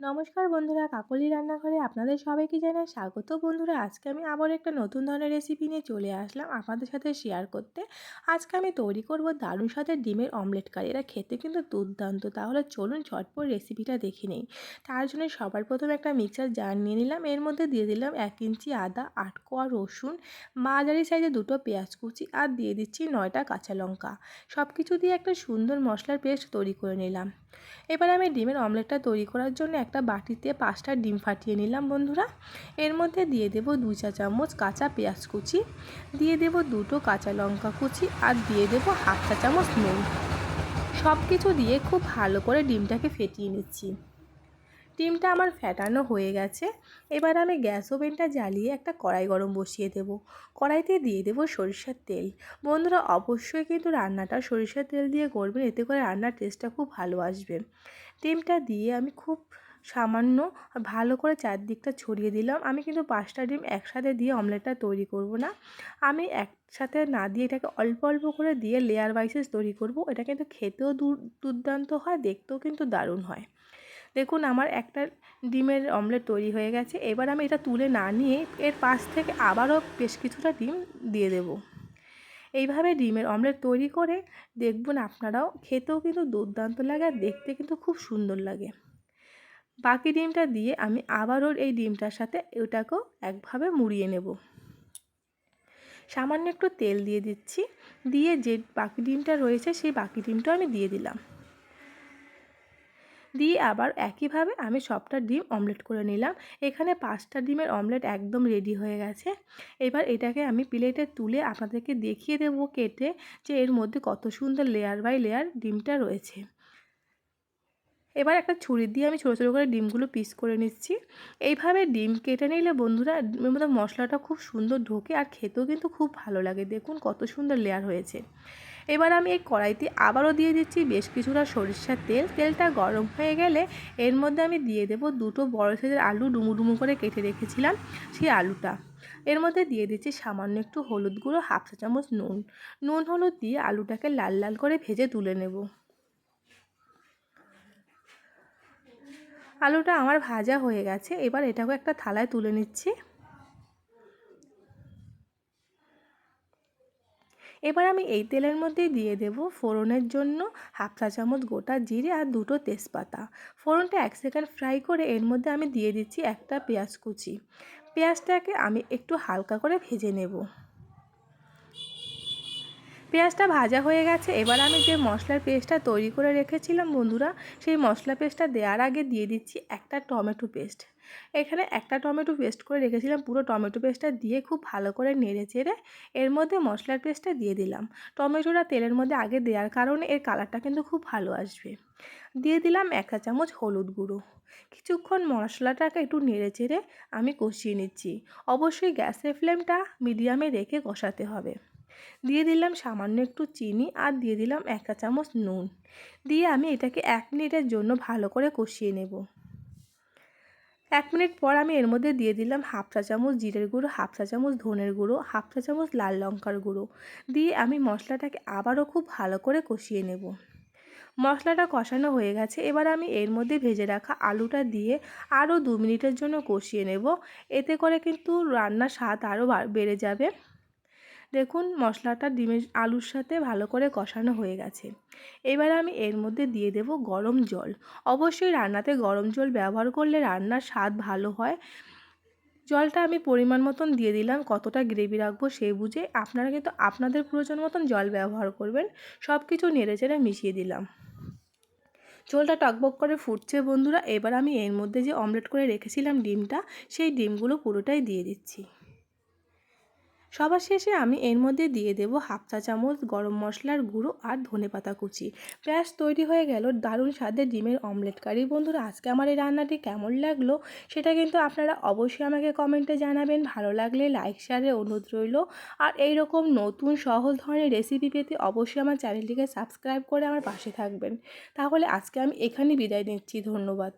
নমস্কার বন্ধুরা, কাকলি রান্নাঘরে আপনাদের সবাইকে জানাই স্বাগত। বন্ধুরা, আজকে আমি আবার একটা নতুন ধরনের রেসিপি নিয়ে চলে আসলাম আপনাদের সাথে শেয়ার করতে। আজকে আমি তৈরি করব দারুণ স্বাদের ডিমের অমলেট কারি এটা খেতে কিন্তু দুর্দান্ত। তাহলে চলুন ঝটপট রেসিপিটা দেখে নেই। তার জন্য সবার প্রথমে একটা মিক্সার জার নিয়ে নিলাম। এর মধ্যে দিয়ে দিলাম এক ইঞ্চি আদা, আট কোয়া রসুন, মাঝারি সাইজে দুটো পেঁয়াজ কুচি আর দিয়ে দিচ্ছি নয়টা কাঁচা লঙ্কা। সব কিছু দিয়ে একটা সুন্দর মশলার পেস্ট তৈরি করে নিলাম। এবার আমি ডিমের অমলেটটা তৈরি করার জন্য একটা বাটিতে পাঁচটা ডিম ফাটিয়ে নিলাম বন্ধুরা। এর মধ্যে দিয়ে দেব দু চা চামচ কাঁচা পেঁয়াজ কুচি, দিয়ে দেব দুটো কাঁচা লঙ্কা কুচি আর দিয়ে দেব হাফ চা চামচ নুন। সব কিছু দিয়ে খুব ভালো করে ডিমটাকে ফেটিয়ে নিচ্ছি। ডিমটা আমার ফ্যাটানো হয়ে গেছে। এবার আমি গ্যাস ওভেনটা জ্বালিয়ে একটা কড়াই গরম বসিয়ে দেব। কড়াইতে দিয়ে দেব সরিষার তেল। বন্ধুরা, অবশ্যই কিন্তু রান্নাটা সরিষার তেল দিয়ে করবেন, এতে করে রান্নার টেস্টটা খুব ভালো আসবে। ডিমটা দিয়ে আমি খুব সামান্য ভালো করে চারদিকটা ছড়িয়ে দিলাম। আমি কিন্তু পাঁচটা ডিম একসাথে দিয়ে অমলেটটা তৈরি করব না। আমি একসাথে না দিয়ে এটাকে অল্প অল্প করে দিয়ে লেয়ার বাইসেস তৈরি করব। এটা কিন্তু খেতেও দুর্দান্ত হয়, দেখতেও কিন্তু দারুণ হয়। দেখুন, আমার একটা ডিমের অমলেট তৈরি হয়ে গেছে। এবার আমি এটা তুলে না নিয়ে এর পাশ থেকে আবারও বেশ কিছুটা ডিম দিয়ে দেব। এইভাবে ডিমের অমলেট তৈরি করে দেখবেন আপনারাও, খেতেও কিন্তু দুর্দান্ত লাগে আর দেখতে কিন্তু খুব সুন্দর লাগে। বাকি ডিমটা দিয়ে আমি আবারও এই ডিমটার সাথে ওটাকেও একভাবে মুড়িয়ে নেব। সামান্য একটু তেল দিয়ে দিচ্ছি। দিয়ে যে বাকি ডিমটা রয়েছে সেই বাকি ডিমটাও আমি দিয়ে দিলাম। দিয়ে আবার একইভাবে আমি সবটা ডিম অমলেট করে নিলাম। এখানে পাঁচটা ডিমের অমলেট একদম রেডি হয়ে গেছে। এবার এটাকে আমি প্লেটে তুলে আপনাদেরকে দেখিয়ে দেবো কেটে যে এর মধ্যে কত সুন্দর লেয়ার বাই লেয়ার ডিমটা রয়েছে। এবার একটা ছুরি দিয়ে আমি ছোটো ছোটো করে ডিমগুলো পিস করে নিচ্ছি। এইভাবে ডিম কেটে নিলে বন্ধুরা মধ্যে মশলাটা খুব সুন্দর ঢোকে আর খেতেও কিন্তু খুব ভালো লাগে। দেখুন কত সুন্দর লেয়ার হয়েছে। এবার আমি এই কড়াইতে আবারও দিয়ে দিচ্ছি বেশ কিছুটা সরিষার তেল। তেলটা গরম হয়ে গেলে এর মধ্যে আমি দিয়ে দেব দুটো বড় সাইজের আলু ডুমু ডুমু করে কেটে রেখেছিলাম সেই আলুটা। এর মধ্যে দিয়ে দিচ্ছি সামান্য একটু হলুদ গুঁড়ো, হাফ চা চামচ নুন। নুন, হলুদ দিয়ে আলুটাকে লাল লাল করে ভেজে তুলে নেব। আলুটা আমার ভাজা হয়ে গেছে। এবার এটাকে একটা থালায় তুলে নিচ্ছি। এবার আমি এই তেলের মধ্যেই দিয়ে দেব ফোড়নের জন্য হাফ চা চামচ গোটা জিরে আর দুটো তেজপাতা। ফোড়নটা এক সেকেন্ড ফ্রাই করে এর মধ্যে আমি দিয়ে দিচ্ছি একটা পেঁয়াজ কুচি। পেঁয়াজটাকে আমি একটু হালকা করে ভেজে নেব। পেঁয়াজটা ভাজা হয়ে গেছে। এবার আমি যে মশলার পেস্টটা তৈরি করে রেখেছিলাম বন্ধুরা, সেই মশলা পেস্টটা দেওয়ার আগে দিয়ে দিচ্ছি একটা টমেটো পেস্ট। এখানে একটা টমেটো পেস্ট করে রেখেছিলাম, পুরো টমেটো পেস্টটা দিয়ে খুব ভালো করে নেড়ে চেড়ে এর মধ্যে মশলার পেস্টটা দিয়ে দিলাম। টমেটোটা তেলের মধ্যে আগে দেওয়ার কারণে এর কালারটা কিন্তু খুব ভালো আসবে। দিয়ে দিলাম এক চামচ হলুদ গুঁড়ো। কিছুক্ষণ মশলাটাকে একটু নেড়ে চেড়ে আমি কষিয়ে নিচ্ছি। অবশ্যই গ্যাসের ফ্লেমটা মিডিয়ামে রেখে কষাতে হবে। দিয়ে দিলাম সামান্য একটু চিনি আর দিয়ে দিলাম এক চামচ নুন। দিয়ে আমি এটাকে এক মিনিটের জন্য ভালো করে কষিয়ে নেব। এক মিনিট পর আমি এর মধ্যে দিয়ে দিলাম হাফ চা চামচ জিরের গুঁড়ো, হাফ চা চামচ ধনের গুঁড়ো, হাফ চা চামচ লাল লঙ্কার গুঁড়ো। দিয়ে আমি মশলাটাকে আবারও খুব ভালো করে কষিয়ে নেব। মশলাটা কষানো হয়ে গেছে, এবার আমি এর মধ্যে ভেজে রাখা আলুটা দিয়ে আরও দু মিনিটের জন্য কষিয়ে নেব। এতে করে কিন্তু রান্নার স্বাদ আরও বেড়ে যাবে। দেখুন, মশলাটা ডিমের আলুর সাথে ভালো করে কষানো হয়ে গেছে। এবার আমি এর মধ্যে দিয়ে দেব গরম জল। অবশ্যই রান্নাতে গরম জল ব্যবহার করলে রান্নার স্বাদ ভালো হয়। জলটা আমি পরিমাণ মতন দিয়ে দিলাম, কতটা গ্রেভি রাখব সেই বুঝে। আপনারা কিন্তু আপনাদের প্রয়োজন মতন জল ব্যবহার করবেন। সব কিছু নেড়ে চেড়ে মিশিয়ে দিলাম। ঝোলটা টকবক করে ফুটছে বন্ধুরা, এবার আমি এর মধ্যে যে অমলেট করে রেখেছিলাম ডিমটা, সেই ডিমগুলো পুরোটাই দিয়ে দিচ্ছি। সবার শেষে আমি এর মধ্যে দিয়ে দেব হাফ চা চামচ গরম মশলার গুঁড়ো আর ধনে পাতা কুচি। ব্যাস, তৈরি হয়ে গেল দারুণ স্বাদের ডিমের অমলেট কারি। বন্ধুরা, আজকে আমার এই রান্নাটি কেমন লাগল সেটা কিন্তু আপনারা অবশ্যই আমাকে কমেন্টে জানাবেন। ভালো লাগলে লাইক শেয়ারের অনুরোধ রইল। আর এই রকম নতুন সহজ ধরনের রেসিপি পেতে অবশ্যই আমার চ্যানেলটিকে সাবস্ক্রাইব করে আমার পাশে থাকবেন। তাহলে আজকে আমি এখানেই বিদায় নিচ্ছি। ধন্যবাদ।